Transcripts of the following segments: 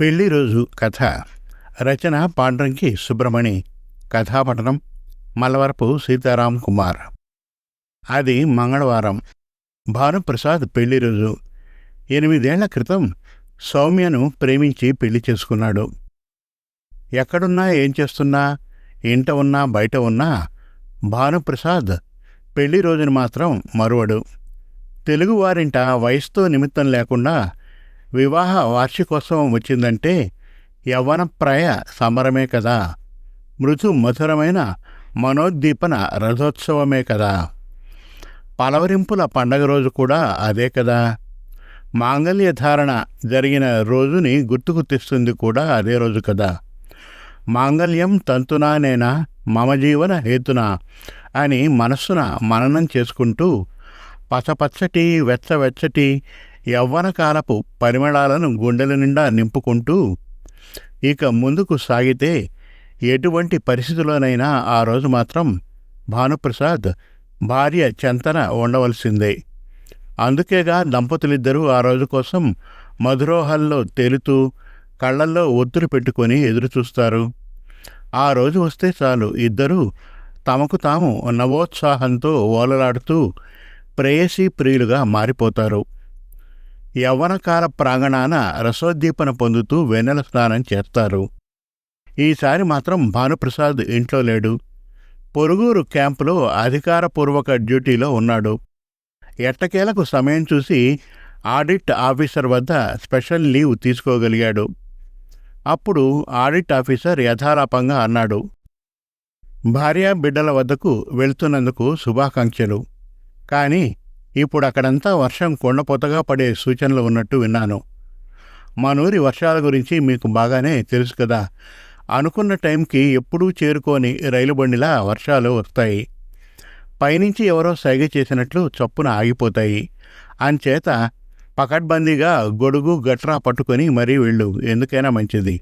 పెళ్ళి రోజు కథ రచన పాండ్రంకి సుబ్రమణి కథాపఠనం మలవరపు సీతారాం కుమార్. అది మంగళవారం భానుప్రసాద్ పెళ్ళి రోజు. ఎనిమిదేళ్ళ క్రితం సౌమ్యను ప్రేమించి పెళ్ళి చేసుకున్నాడు. ఎక్కడున్నా ఏం చేస్తున్నా ఇంట ఉన్నా బయట ఉన్నా భానుప్రసాద్ పెళ్ళి రోజును మాత్రం మరువడు. తెలుగువారింట వయసుతో నిమిత్తం లేకుండా వివాహ వార్షికోత్సవం వచ్చిందంటే యవ్వనప్రాయ సమరమే కదా. మృదు మధురమైన మనోద్దీపన రథోత్సవమే కదా. పలవరింపుల పండగ రోజు కూడా అదే కదా. మాంగళ్య ధారణ జరిగిన రోజుని గుర్తుకు తెస్తుంది కూడా అదే రోజు కదా. మాంగళ్యం తంతునా నేనా మమ జీవన హేతునా అని మనస్సున మననం చేసుకుంటూ పచ్చపచ్చటి వెచ్చవెచ్చటి యవ్వనకాలపు పరిమళాలను గుండెల నిండా నింపుకుంటూ ఇక ముందుకు సాగితే ఎటువంటి పరిస్థితుల్లోనైనా ఆ రోజు మాత్రం భానుప్రసాద్ భార్య చెంతన ఉండవలసిందే. అందుకేగా దంపతులిద్దరూ ఆ రోజు కోసం మధురోహల్లో తేలుతూ కళ్ళల్లో ఒత్తులు పెట్టుకొని ఎదురుచూస్తారు. ఆ రోజు వస్తే చాలు ఇద్దరూ తమకు తాము నవోత్సాహంతో ఓలలాడుతూ ప్రేయసీ ప్రియులుగా మారిపోతారు. యవ్వనకాల ప్రాంగణాన రసోద్దీపన పొందుతూ వెన్నెల స్నానం చేస్తారు. ఈసారి మాత్రం భానుప్రసాద్ ఇంట్లో లేడు. పొరుగురు క్యాంపులో అధికారపూర్వక డ్యూటీలో ఉన్నాడు. ఎట్టకేలకు సమయం చూసి ఆడిట్ ఆఫీసర్ వద్ద స్పెషల్ లీవ్ తీసుకోగలిగాడు. అప్పుడు ఆడిట్ ఆఫీసర్ యథారాపంగా అన్నాడు. భార్యా బిడ్డల వద్దకు వెళ్తున్నందుకు శుభాకాంక్షలు. కానీ ఇప్పుడు అక్కడంతా వర్షం కొండపోతగా పడే సూచనలు ఉన్నట్టు విన్నాను. మా నూరి వర్షాల గురించి మీకు బాగానే తెలుసు కదా. అనుకున్న టైంకి ఎప్పుడూ చేరుకోని రైలు బండిలా వర్షాలు వస్తాయి. పైనుంచి ఎవరో సైగ చేసినట్లు చప్పున ఆగిపోతాయి. అంచేత పకడ్బందీగా గొడుగు గట్రా పట్టుకొని మరీ వెళ్ళు ఎందుకైనా మంచిది.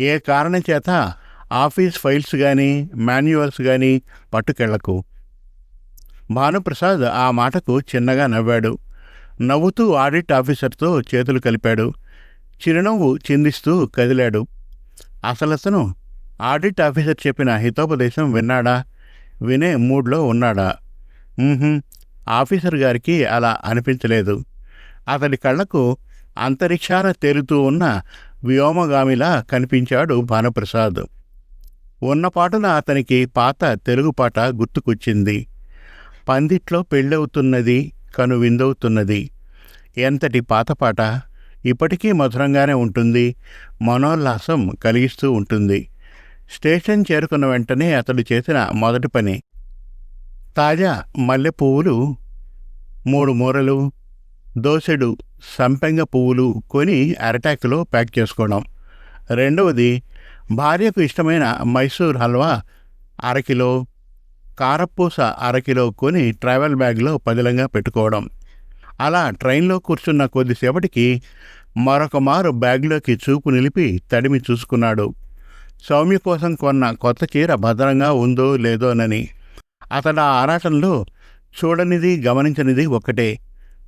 ఏ కారణం చేత ఆఫీస్ ఫైల్స్ కానీ మాన్యువల్స్ కానీ పట్టుకెళ్ళకు. భానుప్రసాద్ ఆ మాటకు చిన్నగా నవ్వాడు. నవ్వుతూ ఆడిట్ ఆఫీసర్తో చేతులు కలిపాడు. చిరునవ్వు చిందిస్తూ కదిలాడు. అసలతను ఆడిట్ ఆఫీసర్ చెప్పిన హితోపదేశం విన్నాడా? వినే మూడ్లో ఉన్నాడా? ఆఫీసర్ గారికి అలా అనిపించలేదు. అతడి కళ్ళకు అంతరిక్షాన తేలుతూ ఉన్న వ్యోమగామిలా కనిపించాడు భానుప్రసాద్. ఉన్నపాటున అతనికి పాత తెలుగు పాట గుర్తుకొచ్చింది. పందిట్లో పెళ్ళవుతున్నది కను విందవుతున్నది. ఎంతటి పాత పాట? ఇప్పటికీ మధురంగానే ఉంటుంది. మనోల్లాసం కలిగిస్తూ ఉంటుంది. స్టేషన్ చేరుకున్న వెంటనే అతడు చేసిన మొదటి పని. తాజా మల్లె పువ్వులు మూడు మూరలు దోసెడు సంపెంగ పువ్వులు కొని అరటాకులో ప్యాక్ చేసుకోవడం. రెండవది భార్యకు ఇష్టమైన మైసూర్ హల్వా అరకిలో కారపూస అరకిలో కొని ట్రావెల్ బ్యాగ్లో పదిలంగా పెట్టుకోవడం. అలా ట్రైన్లో కూర్చున్న కొద్దిసేపటికి మరొక మారు బ్యాగ్లోకి చూపు నిలిపి తడిమి చూసుకున్నాడు. సౌమ్య కోసం కొన్న కొత్త చీర భద్రంగా ఉందో లేదోనని అతడు ఆ ఆరాటంలో చూడనిది గమనించనిది ఒక్కటే.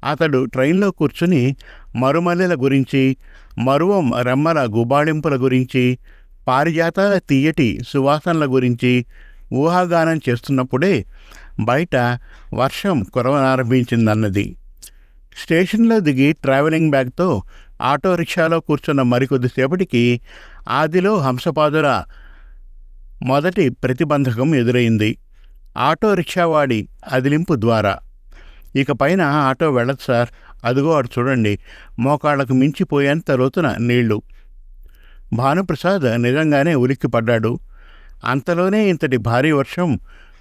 అతడు ట్రైన్లో కూర్చుని మరుమల్లెల గురించి మరువం రెమ్మల గుబాళింపుల గురించి పారిజాతాల తీయటి సువాసనల గురించి ఊహాగానం చేస్తున్నప్పుడే బయట వర్షం కురవనారంభించిందన్నది. స్టేషన్లో దిగి ట్రావెలింగ్ బ్యాగ్తో ఆటో రిక్షాలో కూర్చున్న మరికొద్దిసేపటికి ఆదిలో హంసపాదుల మొదటి ప్రతిబంధకం ఎదురైంది. ఆటో రిక్షావాడి అదిలింపు ద్వారా. ఇక పైన ఆటో వెళ్ళదు సార్. అదిగో అటు చూడండి. మోకాళ్ళకు మించిపోయేంత లోతున నీళ్ళు. భానుప్రసాద్ నిజంగానే ఉలిక్కిపడ్డాడు. అంతలోనే ఇంతటి భారీ వర్షం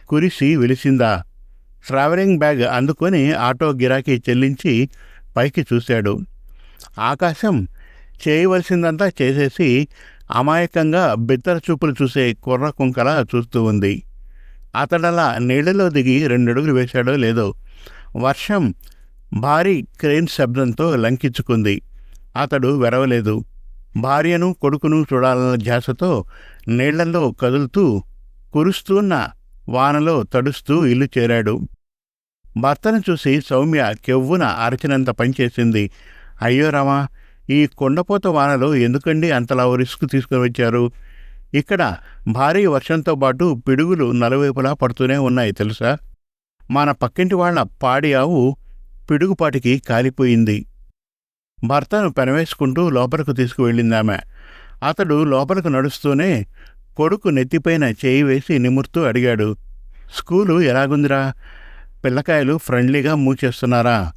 కురిసి వెలిసిందా? ట్రావెలింగ్ బ్యాగ్ అందుకొని ఆటో గిరాకీ చెల్లించి పైకి చూశాడు. ఆకాశం చేయవలసిందంతా చేసేసి అమాయకంగా బిత్తర చూపులు చూసే కుర్ర కుంకలా చూస్తూ ఉంది. అతడలా నీళ్ళలో దిగి రెండడుగులు వేశాడో లేదో వర్షం భారీ క్రేన్ శబ్దంతో లంకించుకుంది. అతడు వెరవలేదు. భార్యను కొడుకును చూడాలన్న ధ్యాసతో నీళ్ళలో కదులుతూ కురుస్తున్న వానలో తడుస్తూ ఇల్లు చేరాడు. భర్తను చూసి సౌమ్య కెవ్వున అరచినంత పనిచేసింది అయ్యో రామా ఈ కొండపోత వానలో ఎందుకండి అంతలా రిస్క్ తీసుకుని వచ్చారు? ఇక్కడ భారీ వర్షంతో పాటు పిడుగులు నలువైపులా పడుతూనే ఉన్నాయి తెలుసా? మన పక్కింటి వాళ్ళ పాడి ఆవు పిడుగుపాటికి కాలిపోయింది. భర్తను పెనవేసుకుంటూ లోపలకు తీసుకువెళ్ళిందామె. అతడు లోపలకు నడుస్తూనే కొడుకు నెత్తిపైన చేయి వేసి నిమురుతూ అడిగాడు స్కూలు ఎలాగుందిరా? పిల్లకాయలు ఫ్రెండ్లీగా మూచేస్తున్నారా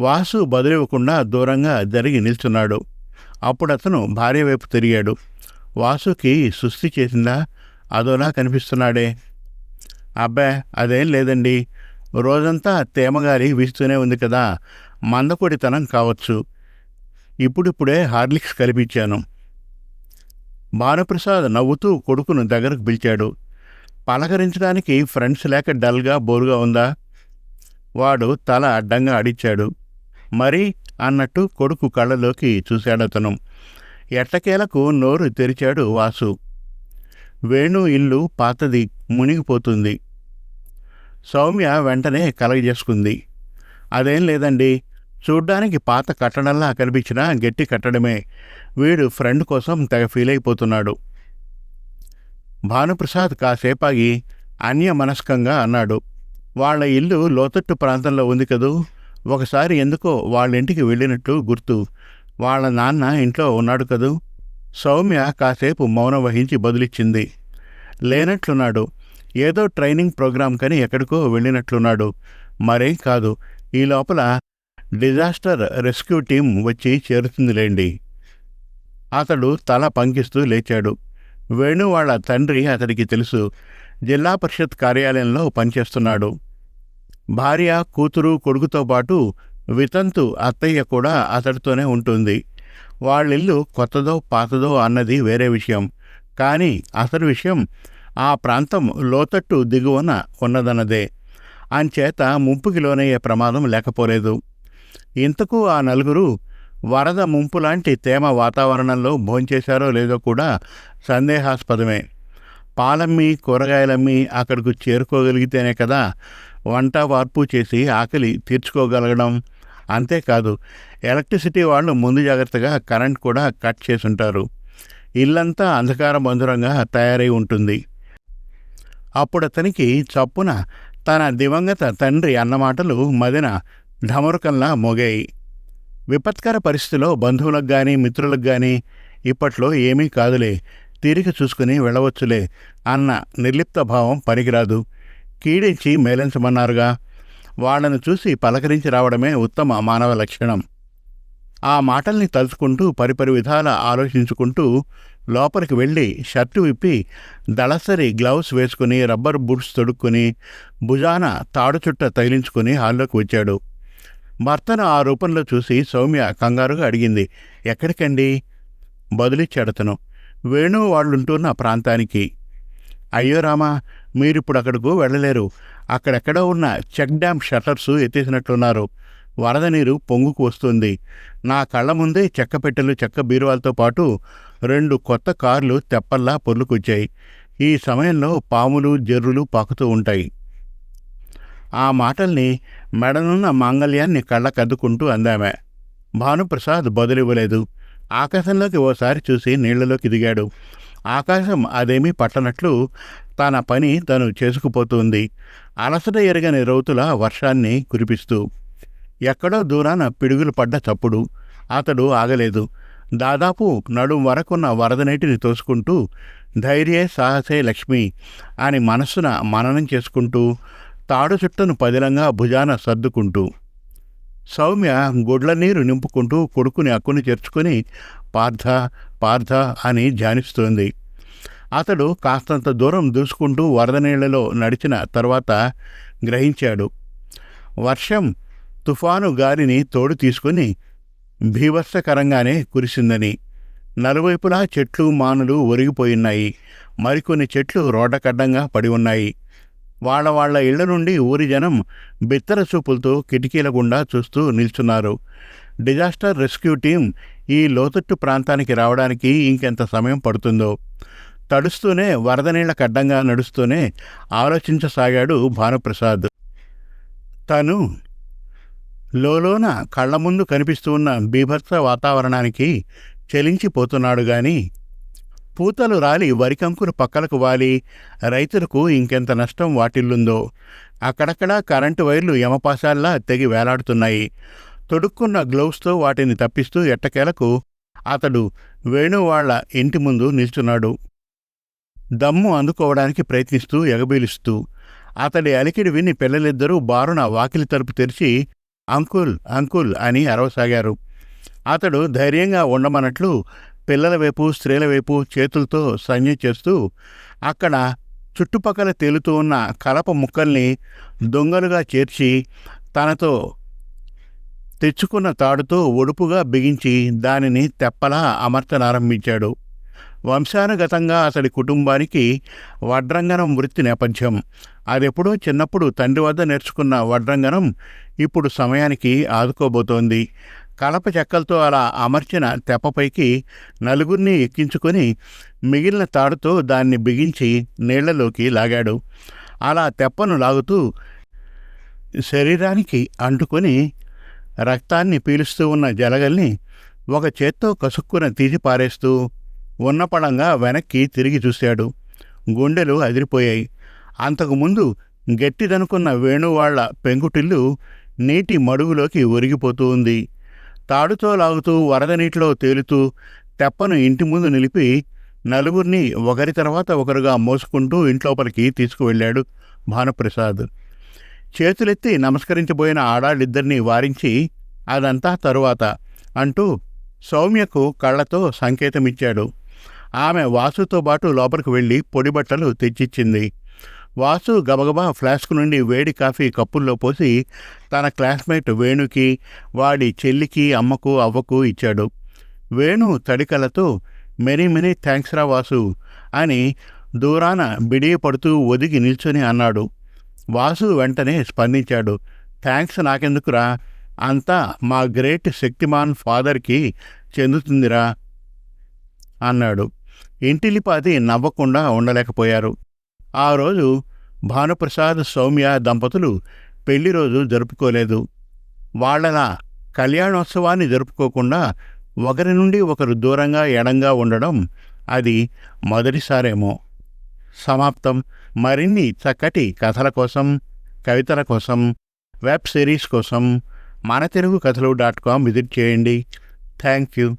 వాసు బదులివ్వకుండా దూరంగా జరిగి నిల్చున్నాడు. అప్పుడతను భార్య వైపు తిరిగాడు. వాసుకి సుస్థి చేసిందా? అదోలా కనిపిస్తున్నాడే. అబ్బే అదేం లేదండి. రోజంతా తేమగారి వీస్తూనే ఉంది కదా. మందకొడితనం కావచ్చు. ఇప్పుడిప్పుడే హార్లిక్స్ కలిపించాను. భానుప్రసాద్ నవ్వుతూ కొడుకును దగ్గరకు పిలిచాడు. పలకరించడానికి ఫ్రెండ్స్ లేక డల్గా బోరుగా ఉందా? వాడు తల అడ్డంగా అడిచాడు. మరి అన్నట్టు కొడుకు కళ్ళలోకి చూశాడతను ఎట్టకేలకు నోరు తెరిచాడు వాసు. వేణు ఇల్లు పాతది మునిగిపోతుంది. సౌమ్య వెంటనే కలగజేసుకుంది. అదేం లేదండి చూడ్డానికి పాత కట్టడంలా కనిపించినా గట్టి కట్టడమే. వీడు ఫ్రెండ్ కోసం తెగ ఫీల్ అయిపోతున్నాడు భానుప్రసాద్ కాసేపాగి అన్యమనస్కంగా అన్నాడు. వాళ్ళ ఇల్లు లోతట్టు ప్రాంతంలో ఉంది కదూ? ఒకసారి ఎందుకో వాళ్ళ ఇంటికి వెళ్ళినట్లు గుర్తు. వాళ్ళ నాన్న ఇంట్లో ఉన్నాడు కదూ సౌమ్య కాసేపు మౌనం వహించి బదులిచ్చింది. లేనట్లున్నాడు. ఏదో ట్రైనింగ్ ప్రోగ్రాం కని ఎక్కడికో వెళ్ళినట్లున్నాడు. మరేం కాదు. ఈ లోపల డిజాస్టర్ రెస్క్యూ టీం వచ్చి చేరుతుందిలేండి. అతడు తల పంకిస్తూ లేచాడు. వేణు వాళ్ళ తండ్రి అతడికి తెలుసు. జిల్లా పరిషత్ కార్యాలయంలో పనిచేస్తున్నాడు. భార్య కూతురు కొడుకుతో పాటు వితంతు అత్తయ్య కూడా అతడితోనే ఉంటుంది. వాళ్ళిల్లు కొత్తదో పాతదో అన్నది వేరే విషయం. కానీ అసలు విషయం ఆ ప్రాంతం లోతట్టు దిగువన ఉన్నదన్నదే. అంచేత ముంపుకి లోనయ్యే ప్రమాదం లేకపోలేదు. ఇంతకు ఆ నలుగురు వరద ముంపు లాంటి తేమ వాతావరణంలో భోంచేశారో లేదో కూడా సందేహాస్పదమే. పాలమ్మి కూరగాయలమ్మి అక్కడకు చేరుకోగలిగితేనే కదా వంట వార్పు చేసి ఆకలి తీర్చుకోగలగడం. అంతేకాదు ఎలక్ట్రిసిటీ వాళ్ళు ముందు జాగ్రత్తగా కరెంట్ కూడా కట్ చేసుంటారు. ఇల్లంతా అంధకార మందురంగా తయారై ఉంటుంది. అప్పుడు అతనికి చప్పున తన దివంగత తండ్రి అన్నమాటలు మదిన ఢమరుకంలా మోగాయి. విపత్కర పరిస్థితిలో బంధువులకు గాని మిత్రులకు గాని ఇప్పట్లో ఏమీ కాదులే. తిరిగి చూసుకుని వెళ్ళవచ్చులే అన్న నిర్లిప్త భావం పనికిరాదు. కీడించి మేలించమన్నారుగా. వాళ్ళను చూసి పలకరించి రావడమే ఉత్తమ మానవ లక్షణం. ఆ మాటల్ని తలుచుకుంటూ పరిపరి విధాల ఆలోచించుకుంటూ లోపలికి వెళ్ళి షర్టు విప్పి దళసరి గ్లౌస్ వేసుకుని రబ్బర్ బూట్స్ తొడుక్కుని భుజాన తాడు చుట్ట తగిలించుకుని హాల్లోకి వచ్చాడు. భర్తను ఆ రూపంలో చూసి సౌమ్య కంగారుగా అడిగింది ఎక్కడికండి? బదులిచ్చాడతను వేణు వాళ్ళుంటున్న ప్రాంతానికి. అయ్యో రామా మీరిప్పుడు అక్కడకు వెళ్ళలేరు. అక్కడెక్కడో ఉన్న చెక్ డ్యామ్ షట్టర్స్ ఎత్తేసినట్లున్నారు వరద నీరు పొంగుకు వస్తుంది. నా కళ్ళ ముందే చెక్క పెట్టెలు చెక్క బీరువాలతో పాటు రెండు కొత్త కార్లు తెప్పల్లా పొర్లుకొచ్చాయి. ఈ సమయంలో పాములు జర్రులు పాకుతూ ఉంటాయి. ఆ మాటల్ని మెడనున్న మాంగల్యాన్ని కళ్ళకద్దుకుంటూ అందామె. భానుప్రసాద్ బదులివ్వలేదు. ఆకాశంలోకి ఓసారి చూసి నీళ్ళలోకి దిగాడు. ఆకాశం అదేమీ పట్టనట్లు తన పని తను చేసుకుపోతుంది. అలసట ఎరగని రౌతుల వర్షాన్ని కురిపిస్తూ. ఎక్కడో దూరాన పిడుగులు పడ్డ చప్పుడు. అతడు ఆగలేదు. దాదాపు నడుం వరకున్న వరద నీటిని తోసుకుంటూ ధైర్యే సాహసే లక్ష్మి అని మనస్సున మననం చేసుకుంటూ తాడు చుట్టను పదిలంగా భుజాన సర్దుకుంటూ సౌమ్య గుడ్ల నీరు నింపుకుంటూ కొడుకుని అక్కుని చేర్చుకొని పార్థ పార్థ అని ధ్యానిస్తోంది. అతడు కాస్తంత దూరం దూసుకుంటూ వరద నీళ్ళలో నడిచిన తర్వాత గ్రహించాడు. వర్షం తుఫాను గాలిని తోడు తీసుకుని భీభత్సకరంగానే కురిసిందని. నలువైపులా చెట్లు మానులు ఒరిగిపోయిన్నాయి. మరికొన్ని చెట్లు రోడ్డకడ్డంగా పడి ఉన్నాయి. వాళ్ళ వాళ్ళ ఇళ్ళ నుండి ఊరి జనం బిత్తర చూపులతో కిటికీల గుండా చూస్తూ నిల్చున్నారు. డిజాస్టర్ రెస్క్యూ టీం ఈ లోతట్టు ప్రాంతానికి రావడానికి ఇంకెంత సమయం పడుతుందో. తడుస్తూనే వరద నీళ్ళ కడ్డంగా నడుస్తూనే ఆలోచించసాగాడు భానుప్రసాద్. తను లోలోన కళ్ళ ముందు కనిపిస్తూ ఉన్న బీభత్స వాతావరణానికి చెలించిపోతున్నాడు గాని పూతలు రాలి వరికంకులు పక్కలకు వాలి రైతులకు ఇంకెంత నష్టం వాటిల్లుందో. అక్కడక్కడ కరెంటు వైర్లు యమపాశాల్లా తెగి వేలాడుతున్నాయి. తొడుక్కున్న గ్లౌస్తో వాటిని తప్పిస్తూ ఎట్టకేలకు అతడు వేణువాళ్ళ ఇంటి ముందు నిల్చున్నాడు. దమ్ము అందుకోవడానికి ప్రయత్నిస్తూ ఎగబీలుస్తూ అతడి అలికిడి విని పిల్లలిద్దరూ బారున వాకిలి తలుపు తెరిచి అంకుల్ అంకుల్ అని అరవసాగారు. అతడు ధైర్యంగా ఉండమన్నట్లు పిల్లల వైపు స్త్రీల వైపు చేతులతో సంజ్ఞ చేస్తూ అక్కడ చుట్టుపక్కల తేలుతూ ఉన్న కలప ముక్కల్ని దొంగలుగా చేర్చి తనతో తెచ్చుకున్న తాడుతో ఒడుపుగా బిగించి దానిని తెప్పలా అమర్చనారంభించాడు. వంశానుగతంగా అతడి కుటుంబానికి వడ్రంగనం వృత్తి నేపథ్యం. అదెప్పుడో చిన్నప్పుడు తండ్రి వద్ద నేర్చుకున్న వడ్రంగనం ఇప్పుడు సమయానికి ఆదుకోబోతోంది. కలప చెక్కలతో అలా అమర్చిన తెప్పపైకి నలుగురిని ఎక్కించుకొని మిగిలిన తాడుతో దాన్ని బిగించి నీళ్ళలోకి లాగాడు. అలా తెప్పను లాగుతూ శరీరానికి అంటుకొని రక్తాన్ని పీలుస్తూ ఉన్న జలగల్ని ఒక చేత్తో కసుక్కున తీసి పారేస్తూ ఉన్నపడంగా వెనక్కి తిరిగి చూశాడు. గుండెలు అదిరిపోయాయి. అంతకుముందు గట్టిదనుకున్న వేణువాళ్ళ పెంకుటిల్లు నీటి మడుగులోకి ఒరిగిపోతూ ఉంది. తాడుతో లాగుతూ వరద నీటిలో తేలుతూ తెప్పను ఇంటి ముందు నిలిపి నలుగురిని ఒకరి తర్వాత ఒకరుగా మోసుకుంటూ ఇంట్లోపలికి తీసుకువెళ్ళాడు భానుప్రసాద్. చేతులెత్తి నమస్కరించబోయిన ఆడాళ్ళిద్దరినీ వారించి అదంతా తరువాత అంటూ సౌమ్యకు కళ్ళతో సంకేతమిచ్చాడు. ఆమె వాసుతో పాటు లోపలికి వెళ్ళి పొడి బట్టలు తెచ్చిచ్చింది. వాసు గబగబా ఫ్లాస్క్ నుండి వేడి కాఫీ కప్పుల్లో పోసి తన క్లాస్మేట్ వేణుకి వాడి చెల్లికి అమ్మకు అవ్వకు ఇచ్చాడు. వేణు తడికలతో మెరీ మెరీ థ్యాంక్స్ రా వాసు అని దూరాన బిడియపడుతూ ఒదిగి నిల్చొని అన్నాడు. వాసు వెంటనే స్పందించాడు. థ్యాంక్స్ నాకెందుకురా? అంతా మా గ్రేట్ శక్తిమాన్ ఫాదర్కి చెందుతుందిరా అన్నాడు. ఇంటిలిపాది నవ్వకుండా ఉండలేకపోయారు. ఆ రోజు భానుప్రసాద్ సౌమ్య దంపతులు పెళ్ళి రోజు జరుపుకోలేదు. వాళ్ళలా కళ్యాణోత్సవాన్ని జరుపుకోకుండా ఒకరి నుండి ఒకరు దూరంగా ఎడంగా ఉండడం అది మొదటిసారేమో. సమాప్తం. మరిన్ని చక్కటి కథల కోసం కవితల కోసం వెబ్ సిరీస్ కోసం మన తెలుగు కథలు డాట్ కామ్ విజిట్ చేయండి. Thank you.